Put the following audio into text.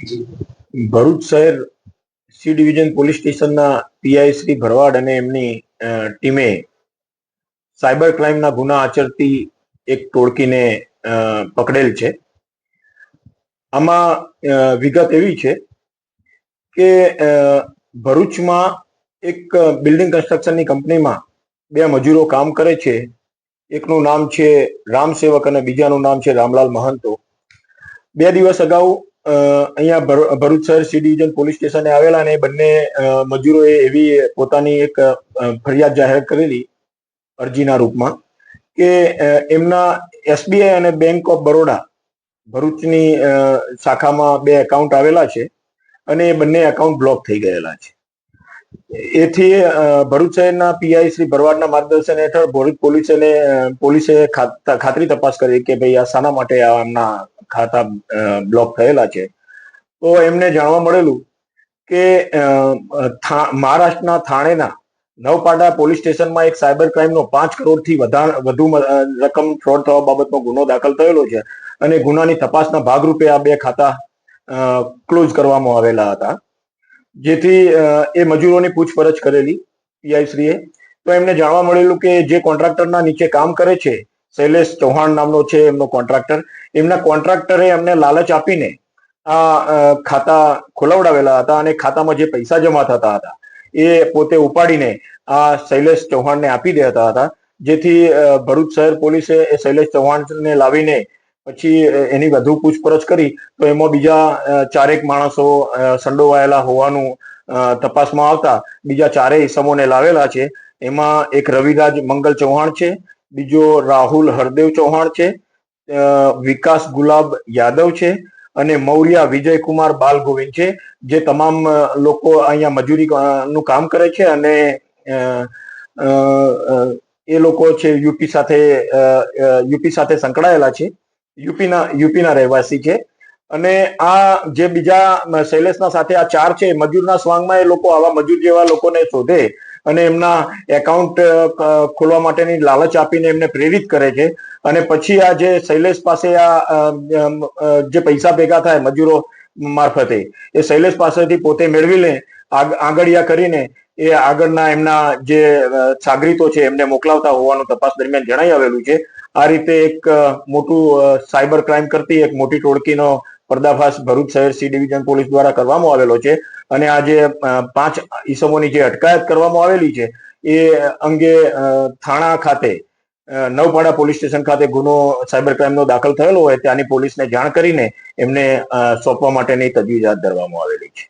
ભરૂચ શહેર C division police સ્ટેશનના PI Shri Bharwad અને એમની ટીમે સાયબર ક્રાઇમના ગુના આચરતી એક ટોળકીને પકડેલ છે. આમાં વિગત એવી છે કે ભરૂચમાં એક બિલ્ડિંગ કન્સ્ટ્રક્શનની કંપનીમાં બે મજૂરો કામ કરે છે. એકનું નામ છે રામ સેવક અને બીજાનું નામ છે રામલાલ મહંતો. બે દિવસ અગાઉ અહીંયા ભર- ભરૂચ શહેર સી ડિવિઝન પોલીસ સ્ટેશને આવેલા અને બંને મજૂરોએ એવી પોતાની એક ફરિયાદ જાહેર કરેલી અરજીના રૂપમાં કે એમના એસબીઆઈ અને બેંક ઓફ બરોડા ભરૂચની શાખામાં બે એકાઉન્ટ આવેલા છે અને એ બંને એકાઉન્ટ બ્લોક થઈ ગયેલા છે. એથી ભરૂચ શહેરના પીઆઈ શ્રી ભરવાડના માર્ગદર્શન હેઠળ ભરૂચ પોલીસે પોલીસે ખાતરી તપાસ કરી કે ભાઈ આ શાના માટે આ એમના ખાતા બ્લોક થયેલા છે. તો એમને જાણવા મળેલું કે મહારાષ્ટ્રના થાણેના નવપાડા પોલીસ સ્ટેશનમાં એક સાયબર ક્રાઇમનો પાંચ કરોડથી વધુ રકમ ફ્રોડ થવા બાબતનો ગુનો દાખલ થયેલો છે અને ગુનાની તપાસના ભાગરૂપે આ બે ખાતા ક્લોઝ કરવામાં આવેલા હતા. જેથી એ મજૂરોની પૂછપરછ કરેલી પીઆઈ શ્રીએ તો એમને જાણવા મળેલું કે જે કોન્ટ્રાક્ટરના નીચે કામ કરે છે શૈલેષ ચૌહાણ નામનો છે, એમનો કોન્ટ્રાક્ટર એમના કોન્ટ્રાક્ટરે એમને લાલચ આપીને આ ખાતા ખોલાવડાવેલા હતા અને ખાતામાં જે પૈસા જમા થતા હતા, એ પોતે ઉપાડીને આ શૈલેષ ચૌહાણને આપી દેતા હતા. જેથી ભરૂચ શહેર પોલીસે એ શૈલેષ ચૌહાણને લાવીને પછી એની વધુ પૂછપરછ કરી તો એમાં બીજા ચારેક માણસો સંડોવાયેલા હોવાનું તપાસમાં આવતા બીજા ચારેય ઇસમોને લાવેલા છે. એમાં એક રવિરાજ મંગલ ચૌહાણ છે બીજો રાહુલ હરદેવ ચૌહાણ છે વિકાસ ગુલાબ યાદવ છે અને મૌર્યા વિજયકુમાર બાલ ગોવિંદ છે, જે તમામ લોકો અહીંયા મજૂરી નું કામ કરે છે અને એ લોકો છે યુપી સાથે યુપી સાથે સંકળાયેલા છે, યુપીના યુપીના રહેવાસી છે. અને આ જે બીજા શૈલેષના સાથે આ ચાર છે, મજૂરના સ્વાંગમાં એ લોકો આવા મજૂર જેવા લોકોને શોધે અને એમના એકાઉન્ટ ખોલવા માટેની લાલચ આપીને એમને પ્રેરિત કરે છે. અને પછી આ જે શૈલેષ પાસે આ જે પૈસા ભેગા થાય મજૂરો મારફતે, એ શૈલેષ પાસેથી પોતે મેળવી લે આગળિયા કરીને એ આગળના એમના જે સાગરીતો છે એમને મોકલાવતા હોવાનું તપાસ દરમિયાન જણાઈ આવેલું છે. આ રીતે એક મોટું સાયબર ક્રાઇમ કરતી એક મોટી ટોળકીનો પર્દાફાશ ભરૂચ શહેર સી ડિવિઝન પોલીસ દ્વારા કરવામાં આવેલો છે. અને આ જે પાંચ ઈસમોની જે અટકાયત કરવામાં આવેલી છે, એ અંગે થાણા ખાતે નવપાડા પોલીસ સ્ટેશન ખાતે ગુનો, સાયબર ક્રાઇમનો દાખલ થયેલો હોય, ત્યાંની પોલીસને જાણ કરીને એમને સોંપવા માટેની તજવીજ હાથ ધરવામાં આવેલી છે.